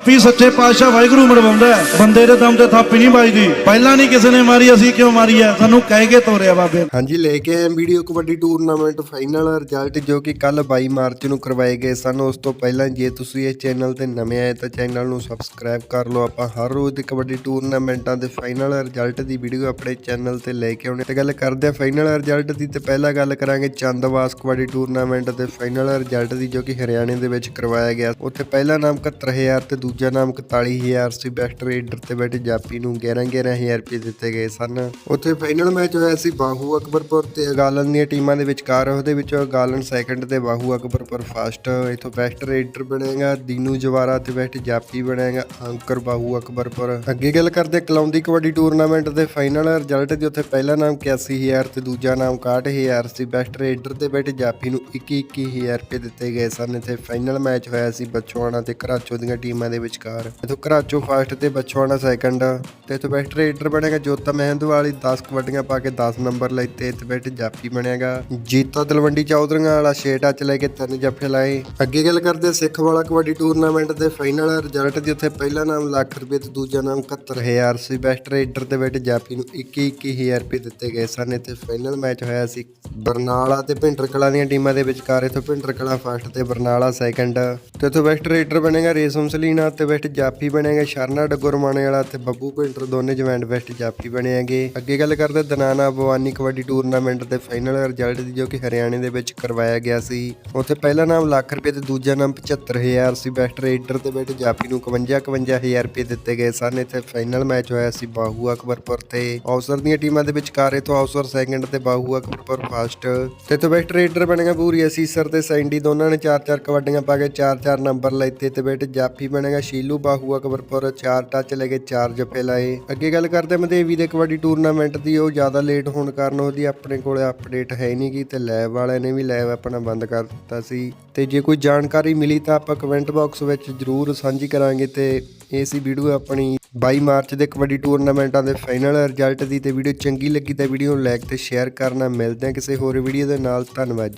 ਵੀ ਸੱਚੇ ਪਾਤਸ਼ਾਹ ਵਾਹਿਗੁਰੂ ਮਰਵਾਉਂਦਾ ਬੰਦੇ ਦੇ ਦਮ ਤੇ ਥਾਪੀ ਨਹੀਂ ਵੱਜਦੀ। ਪਹਿਲਾਂ ਨਹੀਂ ਕਿਸੇ ਨੇ ਮਾਰੀ, ਅਸੀਂ ਕਿਉਂ ਮਾਰੀ ਹੈ? ਸਾਨੂੰ ਕਹਿ ਕੇ ਤੋਰਿਆ ਬਾਬੇ ਹਾਂਜੀ, ਲੈ ਕੇ ਆਏ video kabaddi tournament final result ਜੋ ਕਿ ਕੱਲ 22 ਮਾਰਚ ਨੂੰ ਕਰਵਾਏ ਗਏ ਸਨ। ਉਸ ਤੋਂ ਪਹਿਲਾਂ ਜੇ ਤੁਸੀਂ ਇਸ ਚੈਨਲ ਤੇ ਨਵੇਂ ਆਏ ਤਾਂ ਚੈਨਲ ਨੂੰ ਸਬਸਕ੍ਰਾਈਬ ਕਰ ਲਓ। ਆਪਾਂ ਹਰ ਰੋਜ਼ ਦੇ ਕਬੱਡੀ ਟੂਰਨਾਮੈਂਟਾਂ ਦੇ ਫਾਈਨਲ ਰਿਜ਼ਲਟ ਦੀ ਵੀਡੀਓ ਆਪਣੇ ਚੈਨਲ ਤੇ ਲੈ ਕੇ ਆਉਣੇ। ਤੇ ਗੱਲ ਕਰਦੇ ਆ ਫਾਈਨਲ ਰਿਜ਼ਲਟ ਦੀ ਤੇ ਪਹਿਲਾਂ ਗੱਲ ਕਰਾਂਗੇ ਚੰਦਵਾਸ ਕਬੱਡੀ ਟੂਰਨਾਮੈਂਟ ਦੇ ਫਾਈਨਲ ਰਿਜ਼ਲਟ ਦੀ ਜੋ ਕਿ ਹਰਿਆਣੇ ਦੇ ਵਿੱਚ ਕਰਵਾਇਆ ਗਿਆ। ਉੱਥੇ ਪਹਿਲਾ ਨਾਮ 71000 ਤੇ ਦੂਜਾ ਨਾਮ 41000 ਸੀ ਬੈਸਟ ਰੇਡਰ ਤੇ ਬੈਠੇ ਜਾਪੀ ਨੂੰ 11 11000 ਰੁਪਏ ਦਿੱਤੇ ਗਏ ਸਨ। ਉੱਥੇ ਫਾਈਨਲ ਮੈਚ ਹੋਇਆ ਸੀ ਬਾਹੂ ਅਕਬਰਪੁਰ ਤੇ ਅਗਾਲਨ ਦੀਆਂ ਟੀਮਾਂ ਦੇ ਵਿਚਕਾਰ। ਉਹਦੇ ਵਿੱਚੋਂ ਅਗਾਲਨ ਸੈਕੰਡ ਤੇ ਬਾਹੂ ਅਕਬਰਪੁਰ ਫਸਟ ਇਥੋਂ ਬੈਸਟ ਰੇਡਰ ਬਣੇਗਾ, ਦੀਨੂ ਜਵਾਰਾ ਤੇ ਬੈਸਟ ਜਾਪੀ ਬਣੇਗਾ, ਅੰਕਰ ਬਾਹੂ ਅਕਬਰਪੁਰ। ਅੱਗੇ ਗੱਲ ਕਰਦੇ ਕਲੌਂਦੀ ਕਬੱਡੀ ਟੂਰਨਾਮੈਂਟ ਦੇ ਫਾਈਨਲ ਰਿਜ਼ਲਟ ਦੇ ਉੱਥੇ ਪਹਿਲਾ ਨਾਮ 81000 ਤੇ ਦੂਜਾ ਨਾਮ 61000 ਸੀ। ਬੈਸਟ ਰੇਡਰ ਤੇ ਬੈਠੇ ਜਾਪੀ ਨੂੰ 21 21000 ਰੁਪਏ ਦਿੱਤੇ ਗਏ ਸਨ। ਇੱਥੇ ਫਾਈਨਲ ਮੈਚ ਹੋਇਆ ਸੀ ਬੱਚੋਆਣਾ ਤੇ ਘਰਾਚੋ ਦੀਆਂ ਟੀਮਾਂ ਦੇ ਵਿਚਕਾਰ। ਇਥੋਂ ਘਰਾਚੋ ਫਸਟ ਤੇ ਬੱਚੋਆਣਾ ਸੈਕੰਡ ਤੇ ਇਥੋਂ ਬੈਸਟ ਰੇਡਰ ਬਣੇਗਾ ਜੋਤਾ ਮਹਿੰਦਵਾਲੀ 10 ਕਬੱਡੀਆਂ ਪਾ ਕੇ 10 ਨੰਬਰ ਲੈਤੇ ਤੇ ਬੈਠ ਜਾਪੀ ਬਣੇਗਾ। ਜੀਤਾ ਦਲਵੰਡੀ ਚੌਧਰੀਆਂ ਵਾਲਾ 6 ਟੱਚ ਲੈ ਕੇ ਤਿੰਨ ਜੱਫੇ ਲਾਏ। ਅੱਗੇ ਗੱਲ ਕਰਦੇ ਸਿੱਖ ਵਾਲਾ ਕਬੱਡੀ ਟੂਰਨਾਮੈਂਟ ਦੇ ਫਾਈਨਲ ਰਿਜ਼ਲਟ ਦੀ। ਉੱਥੇ ਪਹਿਲਾ ਨਾਮ ਲੱਖ ਰੁਪਏ ਤੇ ਦੂਜਾ ਨਾਮ 71000 ਸੀ। ਬੈਸਟ ਰੇਡਰ ਤੇ ਬੈਠ ਜਾਪੀ ਨੂੰ 21 21000 ਰੁਪਏ ਦਿੱਤੇ ਗਏ ਸਨ। ਇੱਥੇ ਫਾਈਨਲ ਮੈਚ ਹੋਇਆ ਸੀ ਬਰਨਾਲਾ ਤੇ ਭਿੰਡਰ ਕਲਾ ਦੀਆਂ ਟੀਮਾਂ ਦੇ ਵਿਚਕਾਰ। ਇਥੋਂ ਭਿੰਡਰ ਕਲਾ ਫਸਟ ਤੇ ਬਰਨਾਲਾ ਸੈਕੰਡ ਤੇ ਇਥੋਂ ਬੈਸਟ ਰੇਡਰ ਬਣੇਗਾ ਰੇਸ਼ਮ ਸਲੀਨਾ। ਤੇ ਬੈਸਟ ਜਾਪੀ ਬਣੇਗਾ ਸ਼ਰਨਾ ਡਗੁਰਮਾਣੇ ਵਾਲਾ ਤੇ ਬੱਬੂ ਭਿੰਡਰ ਦੋਨੇ ਜਵੈਂਟ ਬੈਸਟ ਜਾਪੀ ਬਣੇਗੇ। ਅੱਗੇ ਗੱਲ ਕਰਦੇ ਦਨਾਨਾ ਭਵਾਨੀ ਕਬੱਡੀ ਟੂਰਨਾਮੈਂਟ ਦੇ ਫਾਈਨਲ ਰਿਜ਼ਲਟ ਦੀ ਜੋ ਕਿ ਹਰਿਆਣੇ ਦੇ ਵਿੱਚ ਕਰਵਾਇਆ ਗਿਆ ਸੀ। ਉੱਥੇ ਪਹਿਲਾ ਨਾਮ ਲੱਖ ਰੁਪਏ ਤੇ ਦੂਜਾ ਨਾਮ 75000 ਸੀ। ਬੈਸਟ ਰੇਡਰ ਤੇ ਬੈਠ ਜਾਪੀ ਨੂੰ 51 51000 ਰੁਪਏ ਦਿੱਤੇ ਗਏ ਸਨ। ਇੱਥੇ ਫਾਈਨਲ ਮੈਚ ਹੋਇਆ ਸੀ ਬਾਹੂ ਅਕਬਰਪੁਰ ਤੇ। ਔਸਰ ਦੀਆਂ ਟੀਮਾਂ ਦੇ ਵਿਚਕਾਰ ਇਥੋਂ ਔਸਰ ਸੈਕਿੰਡ ਤੇ ਬਾਹੂ ਅਕਬਰਪੁਰ ਫਸਟ ਤੇ ਤੋਂ ਬੈਸਟ ਰੇਡਰ ਬਣੇਗਾ ਪੂਰੀ ਅਸੀਸਰ ਤੇ ਸੈਂਡੀ। ਦੋਨਾਂ ਨੇ 4-4 ਕਬੱਡੀਆਂ ਪਾ ਕੇ 4-4 ਨੰਬਰ ਲੈਤੇ ਤੇ ਬੈਠ ਜਾਫੀ ਬਣੇਗਾ। ਸ਼ੀਲੂ ਬਾਹੂ ਅਕਬਰਪੁਰ 4 ਟੱਚ ਲੈ ਕੇ ਚਾਰ ਜੱਫੇ ਲਾਏ। ਅੱਗੇ ਗੱਲ ਕਰਦੇ ਮਦੇਵੀ ਦੇ ਕਬੱਡੀ ਟੂਰਨਾਮੈਂਟ ਦੀ, ਉਹ ਜ਼ਿਆਦਾ ਲੇਟ ਹੋਣ ਕਾਰਨ ਉਹਦੀ ਆਪਣੇ ਕੋਲ ਅਪਡੇਟ ਹੈ ਨਹੀਂ ਗੀ ਤੇ ਲੈਬ ਵਾਲਿਆਂ ਨੇ ਵੀ ਲੈਬ ਆਪਣਾ ਬੰਦ ਕਰ ਦਿੱਤਾ ਸੀ। ਤੇ ਜੇ ਕੋਈ ਜਾਣਕਾਰੀ ਮਿਲੀ ਤਾਂ ਆਪਾਂ ਕਮੈਂਟ ਬਾਕਸ ਵਿੱਚ ਜਰੂਰ ਸਾਂਝੀ ਕਰਾਂਗੇ ਤੇ ਇਹ ਸੀ ਵੀਡੀਓ ਆਪਣੀ 22 ਮਾਰਚ ਦੇ ਕਬੱਡੀ ਟੂਰਨਾਮੈਂਟਾਂ ਦੇ ਫਾਈਨਲ ਰਿਜ਼ਲਟ ਦੀ। ਤੇ ਵੀਡੀਓ ਚੰਗੀ ਲੱਗੀ ਤਾਂ ਵੀਡੀਓ ਨੂੰ ਲਾਈਕ ਤੇ ਸ਼ੇਅਰ ਕਰਨਾ। ਮਿਲਦੇ ਹਾਂ ਕਿਸੇ ਹੋਰ ਵੀਡੀਓ ਦੇ ਨਾਲ। ਧੰਨਵਾਦ ਜੀ।